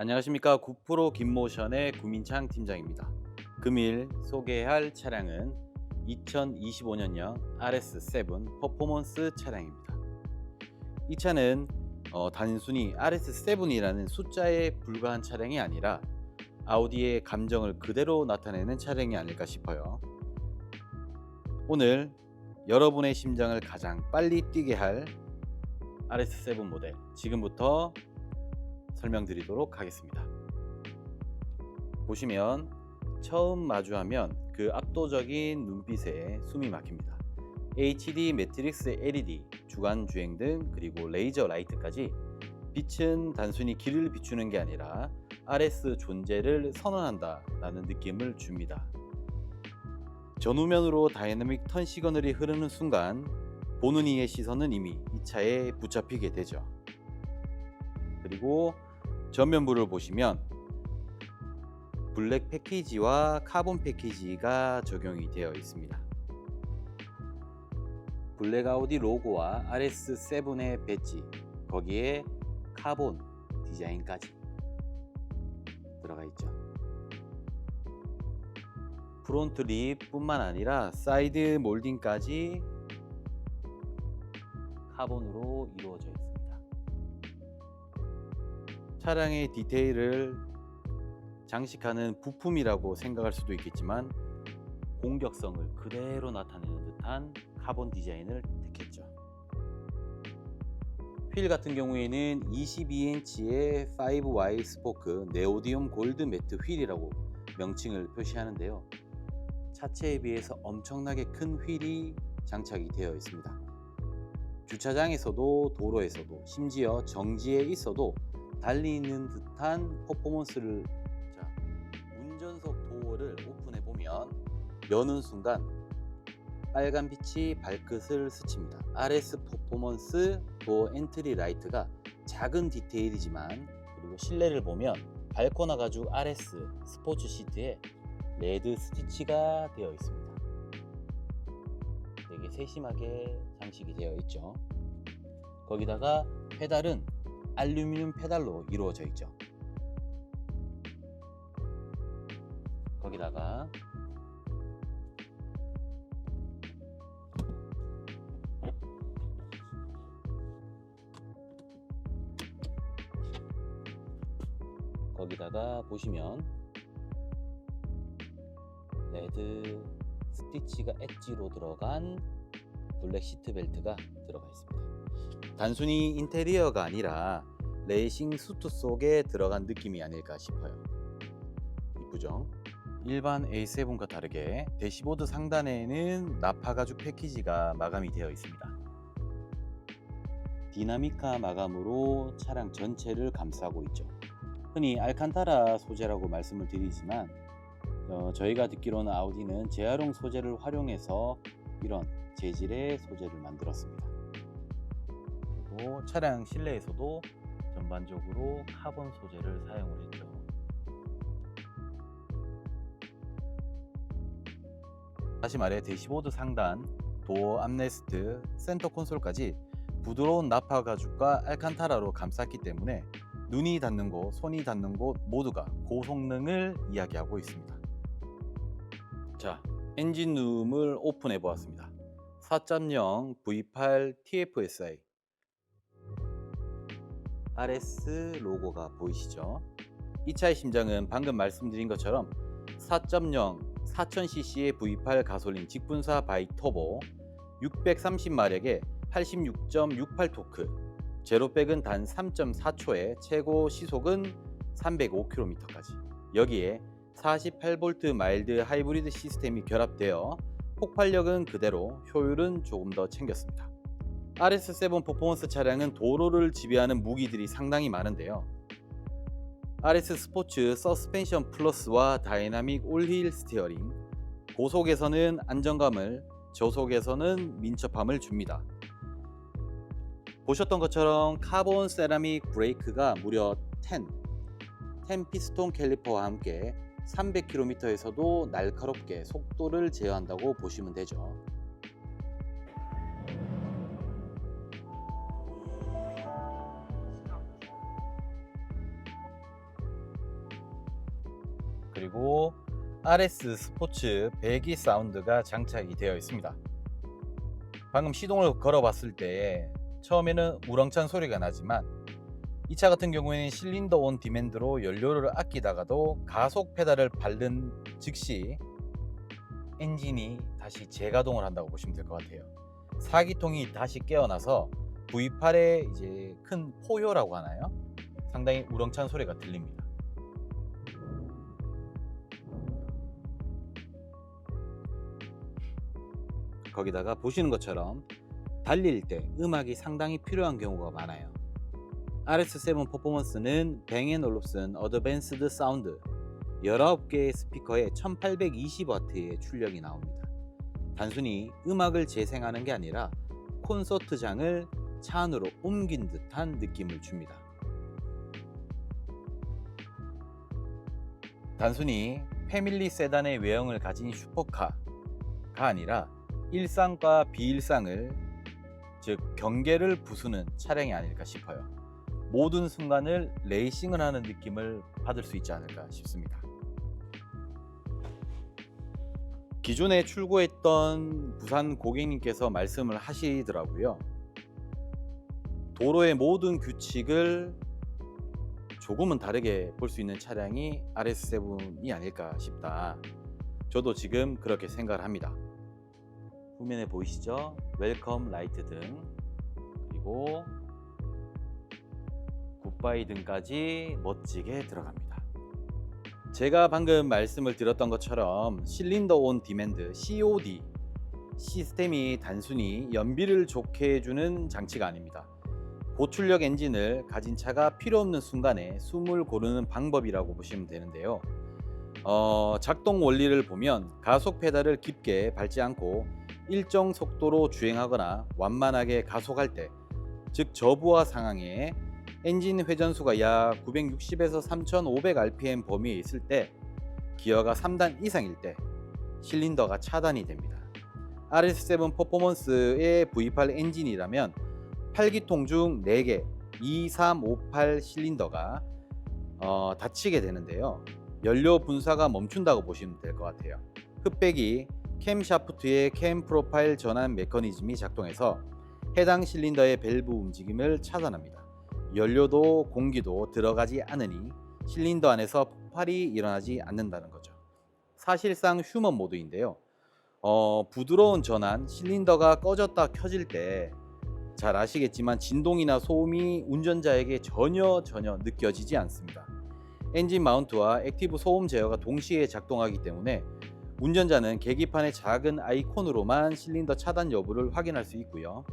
안녕하십니까 구프로 김모션의 구민창 팀장입니다. 금일 소개할 차량은 2025년형 RS7 퍼포먼스 차량입니다. 이 차는 어, 단순히 RS7이라는 숫자에 불과한 차량이 아니라 아우디의 감정을 그대로 나타내는 차량이 아닐까 싶어요. 오늘 여러분의 심장을 가장 빨리 뛰게 할 RS7 모델 지금부터 설명드리도록 하겠습니다. 보시면 처음 마주하면 그 압도적인 눈빛에 숨이 막힙니다. HD 매트릭스 LED, 주간 주행 등 그리고 레이저 라이트까지 빛은 단순히 길을 비추는 게 아니라 RS 존재를 선언한다라는 느낌을 줍니다. 전후면으로 다이나믹 턴 시그널이 흐르는 순간 보는 이의 시선은 이미 이 차에 붙잡히게 되죠. 그리고 전면부를 보시면 블랙 패키지와 카본 패키지가 적용이 되어 있습니다. 블랙 아우디 로고와 RS7의 배지, 거기에 카본 디자인까지 들어가 있죠. 프론트 립뿐만 아니라 사이드 몰딩까지 카본으로 이루어져 있습니다. 차량의 디테일을 장식하는 부품이라고 생각할 수도 있겠지만 공격성을 그대로 나타내는 듯한 카본 디자인을 택했죠. 휠 같은 경우에는 22인치의 5Y 스포크 네오디움 골드 매트 휠이라고 명칭을 표시하는데요. 차체에 비해서 엄청나게 큰 휠이 장착이 되어 있습니다. 주차장에서도 도로에서도 심지어 정지에 있어도 달리는 듯한 퍼포먼스를 자, 운전석 도어를 오픈해 보면 여는 순간 빨간 빛이 발끝을 스칩니다. RS 퍼포먼스 도어 엔트리 라이트가 작은 디테일이지만 그리고 실내를 보면 발코나 가죽 RS 스포츠 시트에 레드 스티치가 되어 있습니다. 되게 세심하게 장식이 되어 있죠. 거기다가 페달은 알루미늄 페달로 이루어져 있죠. 거기다가 거기다가 보시면 레드 스티치가 엣지로 들어간 블랙 시트 벨트가 들어가 있습니다. 단순히 인테리어가 아니라 레이싱 수트 속에 들어간 느낌이 아닐까 싶어요. 이쁘죠? 일반 A7과 다르게 대시보드 상단에는 나파 가죽 패키지가 마감이 되어 있습니다. 디나미카 마감으로 차량 전체를 감싸고 있죠. 흔히 알칸타라 소재라고 말씀을 드리지만 어, 저희가 듣기로는 아우디는 재활용 소재를 활용해서 이런 재질의 소재를 만들었습니다. 그리고 차량 실내에서도 전반적으로 카본 소재를 사용을 했죠. 다시 말해 대시보드 상단, 도어 암레스트, 센터 콘솔까지 부드러운 나파 가죽과 알칸타라로 감쌌기 때문에 눈이 닿는 곳, 손이 닿는 곳 모두가 고성능을 이야기하고 있습니다. 자, 엔진룸을 오픈해 보았습니다. 4.0 V8 TFSI RS 로고가 보이시죠? 이 차의 심장은 방금 말씀드린 것처럼 4.0 4000cc의 V8 가솔린 직분사 바이 터보 630마력에 86.68 토크 제로백은 단 3.4초에 최고 시속은 305km까지 여기에 48V 마일드 하이브리드 시스템이 결합되어 폭발력은 그대로 효율은 조금 더 챙겼습니다. RS7 퍼포먼스 차량은 도로를 지배하는 무기들이 상당히 많은데요. RS 스포츠 서스펜션 플러스와 다이나믹 올힐 스티어링 고속에서는 안정감을 저속에서는 민첩함을 줍니다. 보셨던 것처럼 카본 세라믹 브레이크가 무려 10, 10 피스톤 캘리퍼와 함께 300km에서도 날카롭게 속도를 제어한다고 보시면 되죠. 그리고 RS 스포츠 배기 사운드가 장착이 되어 있습니다. 방금 시동을 걸어 봤을 때 처음에는 우렁찬 소리가 나지만 이 차 같은 경우에는 실린더 온 디맨드로 연료를 아끼다가도 가속 페달을 밟는 즉시 엔진이 다시 재가동을 한다고 보시면 될 것 같아요. 사기통이 다시 깨어나서 V8의 이제 큰 포효라고 하나요? 상당히 우렁찬 소리가 들립니다. 거기다가 보시는 것처럼 달릴 때 음악이 상당히 필요한 경우가 많아요. RS7 퍼포먼스는 뱅앤 올롭슨 어드밴스드 사운드 19개의 스피커에 1820W의 출력이 나옵니다. 단순히 음악을 재생하는 게 아니라 콘서트장을 차 안으로 옮긴 듯한 느낌을 줍니다. 단순히 패밀리 세단의 외형을 가진 슈퍼카가 아니라 일상과 비일상을 즉 경계를 부수는 차량이 아닐까 싶어요. 모든 순간을 레이싱을 하는 느낌을 받을 수 있지 않을까 싶습니다. 기존에 출고했던 부산 고객님께서 말씀을 하시더라고요. 도로의 모든 규칙을 조금은 다르게 볼 수 있는 차량이 RS7이 아닐까 싶다. 저도 지금 그렇게 생각을 합니다. 후면에 보이시죠? 웰컴 라이트 등 그리고 굿바이 등까지 멋지게 들어갑니다. 제가 방금 말씀을 드렸던 것처럼 실린더 온 디맨드 COD 시스템이 단순히 연비를 좋게 해주는 장치가 아닙니다. 고출력 엔진을 가진 차가 필요 없는 순간에 숨을 고르는 방법이라고 보시면 되는데요. 어, 작동 원리를 보면 가속 페달을 깊게 밟지 않고 일정 속도로 주행하거나 완만하게 가속할 때, 즉 저부하 상황에 엔진 회전수가 약 960에서 3500 rpm 범위에 있을 때, 기어가 3단 이상일 때 실린더가 차단이 됩니다. RS7 퍼포먼스의 V8 엔진이라면 8기통 중 4개 2358 실린더가 어, 닫히게 되는데요. 연료 분사가 멈춘다고 보시면 될 것 같아요. 흡배기 캠 샤프트의 캠 프로파일 전환 메커니즘이 작동해서 해당 실린더의 밸브 움직임을 차단합니다. 연료도 공기도 들어가지 않으니 실린더 안에서 폭발이 일어나지 않는다는 거죠. 사실상 휴먼 모드인데요. 어, 부드러운 전환, 실린더가 꺼졌다 켜질 때 잘 아시겠지만 진동이나 소음이 운전자에게 전혀 전혀 느껴지지 않습니다. 엔진 마운트와 액티브 소음 제어가 동시에 작동하기 때문에 운전자는 계기판의 작은 아이콘으로만 실린더 차단 여부를 확인할 수 있고요.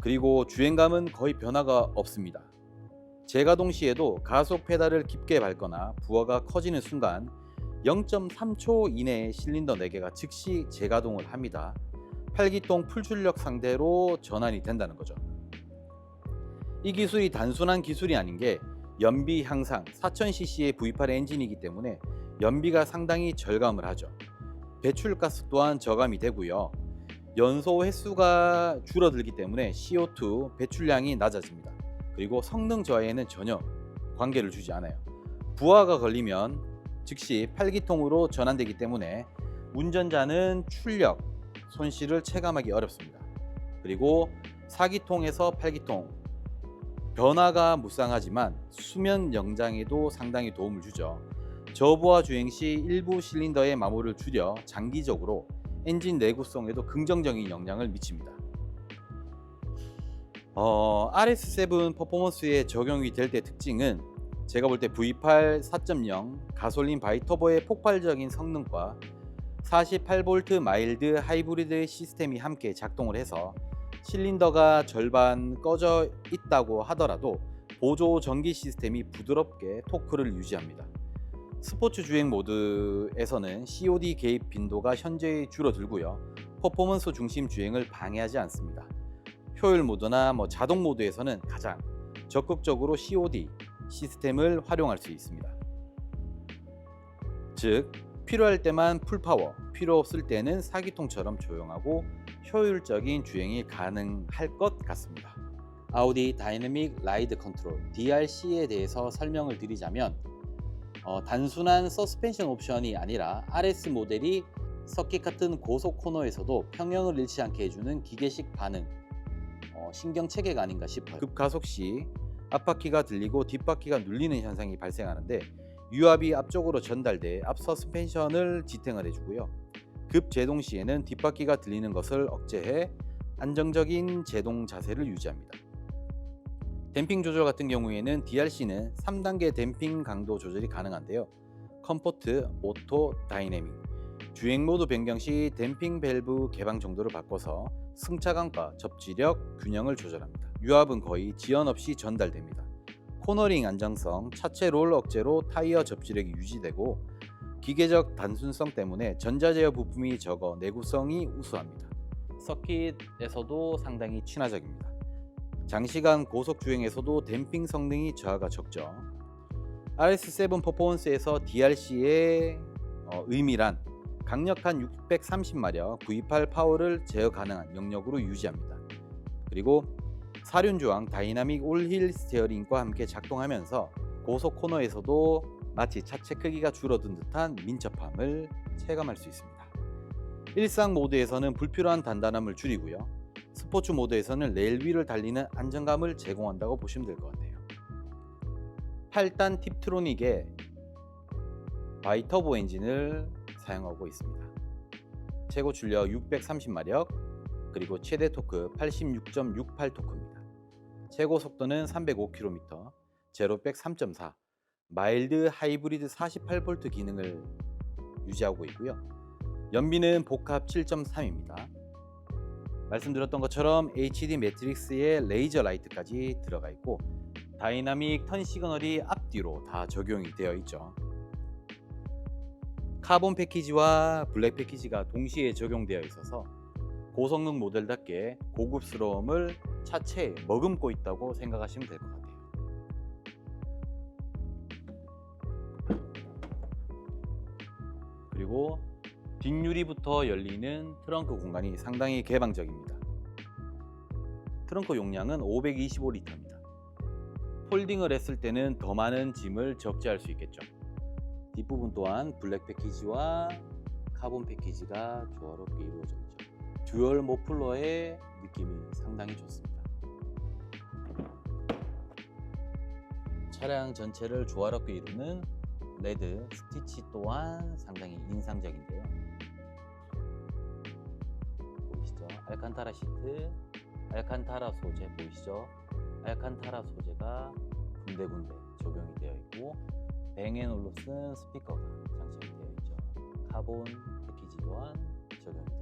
그리고 주행감은 거의 변화가 없습니다. 재가동 시에도 가속 페달을 깊게 밟거나 부하가 커지는 순간 0.3초 이내에 실린더 4개가 즉시 재가동을 합니다. 8기통 풀출력 상대로 전환이 된다는 거죠. 이 기술이 단순한 기술이 아닌 게 연비 향상 4000cc의 V8 엔진이기 때문에 연비가 상당히 절감을 하죠. 배출가스 또한 저감이 되고요. 연소 횟수가 줄어들기 때문에 CO2 배출량이 낮아집니다. 그리고 성능 저하에는 전혀 관계를 주지 않아요. 부하가 걸리면 즉시 8기통으로 전환되기 때문에 운전자는 출력, 손실을 체감하기 어렵습니다. 그리고 4기통에서 8기통 변화가 무쌍하지만 수면 영장에도 상당히 도움을 주죠. 저부하 주행 시 일부 실린더의 마모를 줄여 장기적으로 엔진 내구성에도 긍정적인 영향을 미칩니다. 어, RS7 퍼포먼스에 적용이 될 때 특징은 제가 볼 때 V8 4.0 가솔린 바이터보의 폭발적인 성능과 48V 마일드 하이브리드 시스템이 함께 작동을 해서 실린더가 절반 꺼져 있다고 하더라도 보조 전기 시스템이 부드럽게 토크를 유지합니다. 스포츠 주행 모드에서는 COD 개입 빈도가 현저히 줄어들고요. 퍼포먼스 중심 주행을 방해하지 않습니다. 효율 모드나 뭐 자동 모드에서는 가장 적극적으로 COD 시스템을 활용할 수 있습니다. 즉 필요할 때만 풀파워, 필요 없을 때는 사기통처럼 조용하고 효율적인 주행이 가능할 것 같습니다. 아우디 다이내믹 라이드 컨트롤 DRC에 대해서 설명을 드리자면 어, 단순한 서스펜션 옵션이 아니라 RS 모델이 서킷 같은 고속 코너에서도 평형을 잃지 않게 해주는 기계식 반응 어, 신경 체계가 아닌가 싶어요. 급가속 시 앞바퀴가 들리고 뒷바퀴가 눌리는 현상이 발생하는데 유압이 앞쪽으로 전달돼 앞 서스펜션을 지탱을 해주고요. 급 제동 시에는 뒷바퀴가 들리는 것을 억제해 안정적인 제동 자세를 유지합니다. 댐핑 조절 같은 경우에는 DRC는 3단계 댐핑 강도 조절이 가능한데요. 컴포트, 오토, 다이내믹 주행 모드 변경 시 댐핑 밸브 개방 정도를 바꿔서 승차감과 접지력, 균형을 조절합니다. 유압은 거의 지연 없이 전달됩니다. 코너링 안정성, 차체 롤 억제로 타이어 접지력이 유지되고 기계적 단순성 때문에 전자제어 부품이 적어 내구성이 우수합니다. 서킷에서도 상당히 친화적입니다. 장시간 고속 주행에서도 댐핑 성능이 저하가 적죠. RS7 퍼포먼스에서 DRC의 어, 의미란 강력한 630마력 V8 파워를 제어 가능한 영역으로 유지합니다. 그리고 사륜조항 다이나믹 올힐 스티어링과 함께 작동하면서 고속 코너에서도 마치 차체 크기가 줄어든 듯한 민첩함을 체감할 수 있습니다. 일상 모드에서는 불필요한 단단함을 줄이고요. 스포츠 모드에서는 레일 위를 달리는 안정감을 제공한다고 보시면 될 것 같아요. 8단 팁트로닉의 바이터보 엔진을 사용하고 있습니다. 최고 출력 630마력 그리고 최대 토크 86.68 토크입니다. 최고 속도는 305km, 제로백 3.4, 마일드 하이브리드 48V 기능을 유지하고 있고요. 연비는 복합 7.3입니다. 말씀드렸던 것처럼 HD 매트릭스에 레이저 라이트까지 들어가 있고 다이나믹 턴 시그널이 앞뒤로 다 적용이 되어 있죠. 카본 패키지와 블랙 패키지가 동시에 적용되어 있어서 고성능 모델답게 고급스러움을 차체에 머금고 있다고 생각하시면 될 것 같아요. 그리고 뒷유리부터 열리는 트렁크 공간이 상당히 개방적입니다. 트렁크 용량은 525리터입니다. 폴딩을 했을 때는 더 많은 짐을 적재할 수 있겠죠. 뒷부분 또한 블랙 패키지와 카본 패키지가 조화롭게 이루어져 있죠. 듀얼 모플러의 느낌이 상당히 좋습니다. 차량 전체를 조화롭게 이루는 레드 스티치 또한 상당히 인상적인데요. 보이시죠? 알칸타라 시트, 알칸타라 소재 보이시죠? 알칸타라 소재가 군데군데 적용이 되어 있고 뱅앤올루슨 스피커가 장착이 되어 있죠. 카본 패키지 또한 적용이 되어 있습니다.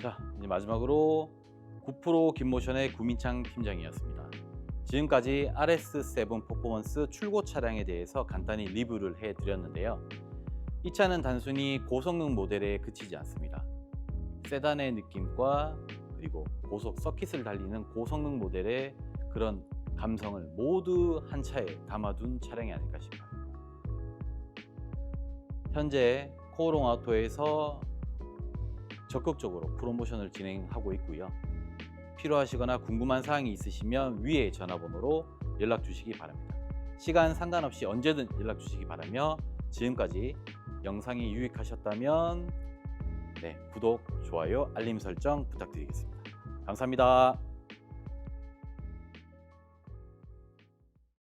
자, 이제 마지막으로 9프로 김모션의 구민창 팀장이었습니다. 지금까지 RS7 퍼포먼스 출고 차량에 대해서 간단히 리뷰를 해드렸는데요. 이 차는 단순히 고성능 모델에 그치지 않습니다. 세단의 느낌과 그리고 고속 서킷을 달리는 고성능 모델의 그런 감성을 모두 한 차에 담아둔 차량이 아닐까 싶어요. 현재 코오롱 아우토에서 적극적으로 프로모션을 진행하고 있고요. 필요하시거나 궁금한 사항이 있으시면 위에 전화번호로 연락 주시기 바랍니다. 시간 상관없이 언제든 연락 주시기 바라며 지금까지 영상이 유익하셨다면 네, 구독, 좋아요, 알림 설정 부탁드리겠습니다. 감사합니다.